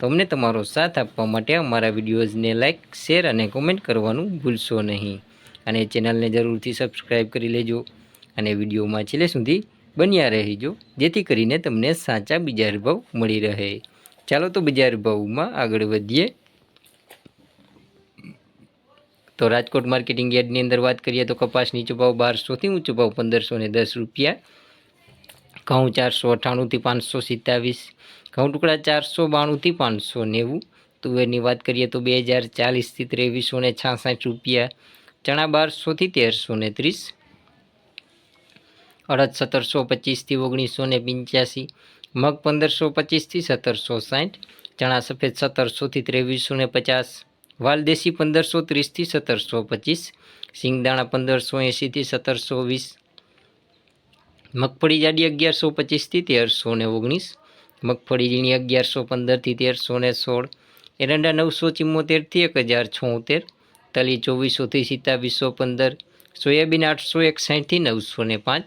તો અમને તમારો સાથ આપવા માટે અમારા વિડીયોઝને લાઇક શેર અને કોમેન્ટ કરવાનું ભૂલશો નહીં. અને ચેનલને જરૂરથી સબસ્ક્રાઈબ કરી લેજો. અને વિડીયોમાં છેલ્લે સુધી બન્યા રહેજો, જેથી કરીને તમને સાચા બીજા ભાવ મળી રહે. ચાલો તો બીજા ભાવમાં આગળ વધીએ. તો રાજકોટ માર્કેટિંગ યાર્ડની અંદર વાત કરીએ તો કપાસ નીચો ભાવ બારસોથી ઊંચો ભાવ પંદરસો ને દસ રૂપિયા. ઘઉં ચારસો અઠ્ઠાણુંથી પાંચસો સિત્તાવીસ, ઘઉં ટુકડા ચારસો બાણુંથી પાંચસો નેવું. તુવેરની વાત કરીએ તો બે હજાર ચાલીસથી ત્રેવીસો ને છાસઠ રૂપિયા, ચણા બારસોથી તેરસો ને ત્રીસ, અડદ સત્તરસો પચીસથી ઓગણીસો ને પંચ્યાસી, મગ પંદરસો પચીસથી સત્તરસો સાઠ, ચણા સફેદ સત્તરસોથી ત્રેવીસો ને પચાસ વાલદેશી પંદરસો ત્રીસથી સત્તરસો પચીસ, સિંગદાણા પંદરસો એંશીથી સત્તરસો વીસ મગફળી જાડી અગિયારસો પચીસથી તેરસો ને ઓગણીસ મગફળી ઝીણી અગિયારસો પંદરથી તેરસો ને સોળ, એરંડા નવસો ચિમ્મોતેરથી એક હજાર છોતેર, તલી ચોવીસોથી સિત્તાવીસો પંદર, સોયાબીન આઠસો એકસાઠથી નવસો ને પાંચ,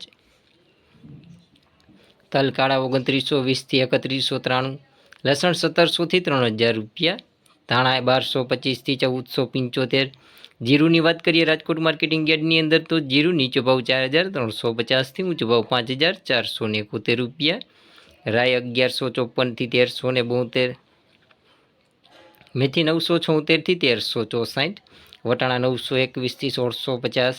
તલ કાળા ઓગણત્રીસો વીસથી એકત્રીસો ત્રાણું, લસણ સત્તરસોથી ત્રણ હજાર રૂપિયા ધાણા બારસો પચીસથી ચૌદસો પંચોતેર. જીરુની વાત કરીએ રાજકોટ માર્કેટિંગ યાર્ડની અંદર તો જીરું નીચો ભાવ ચાર હજાર ત્રણસો પચાસથી ઊંચો ભાવ પાંચ હજાર ચારસો ને એકોતેર રૂપિયા. રાય અગિયારસો ચોપનથી તેરસો ને બોતેર. મેથી નવસો છોતેરથી તેરસો ચોસાઠ. વટાણા નવસો એકવીસથી સોળસો પચાસ.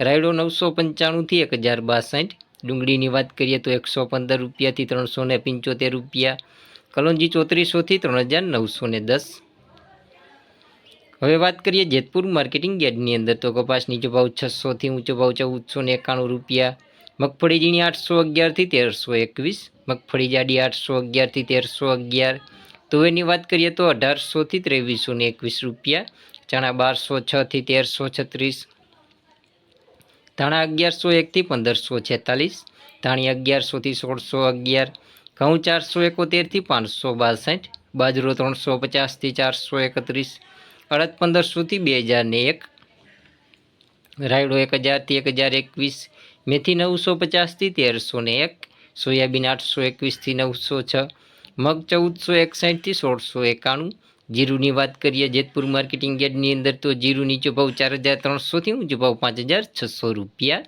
રાયડો નવસો પંચાણુંથી એક હજાર બાસઠ. ડુંગળીની વાત કરીએ તો એકસો પંદર રૂપિયાથી ત્રણસો પંચોતેર રૂપિયા. કલોંજી ચોત્રીસોથી ત્રણ હજાર નવસો ને દસ. હવે વાત કરીએ જેતપુર માર્કેટિંગ યાર્ડની અંદર. તો કપાસ નીચો ભાવ છસોથી ઊંચો ભાવ ચૌદસો ને એકાણું રૂપિયા. મગફળી ઝીણી આઠસો અગિયારથી તેરસો એકવીસ. મગફળી જાડી આઠસો અગિયારથી તેરસો અગિયાર. તો એની વાત કરીએ તો અઢારસોથી ત્રેવીસો ને એકવીસ રૂપિયા. ચણા બારસો છથી તેરસો છત્રીસ. ધાણા અગિયારસો એકથી પંદરસો છેતાલીસ. ધાણી અગિયારસોથી સોળસો અગિયાર. ઘઉં ચારસો એકોતેરથી પાંચસો બાસઠ. બાજરો ત્રણસો પચાસથી ચારસો એકત્રીસ. અડદ પંદરસોથી બે હજારને એક. રાયડો એક હજારથી એક હજાર એકવીસ. મેથી નવસો પચાસથી તેરસો ને એક. સોયાબીન આઠસો એકવીસથી નવસો છ. મગ ચૌદસો એકસાઠથી સોળસો એકાણું. જીરુની વાત કરીએ જેતપુર માર્કેટિંગ યાર્ડની અંદર તો જીરુ નીચો ભાવ ચાર હજાર ત્રણસોથી ઊંચો ભાવ પાંચ હજાર છસો રૂપિયા.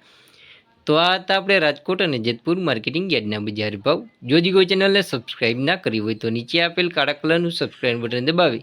તો આ હતા આપણે રાજકોટ અને જેતપુર માર્કેટિંગ યાર્ડના બજાર ભાવ. જો કોઈ ચેનલને સબસ્ક્રાઇબ ના કરી હોય તો નીચે આપેલ કાળા કલરનું સબસ્ક્રાઇબ બટન દબાવી.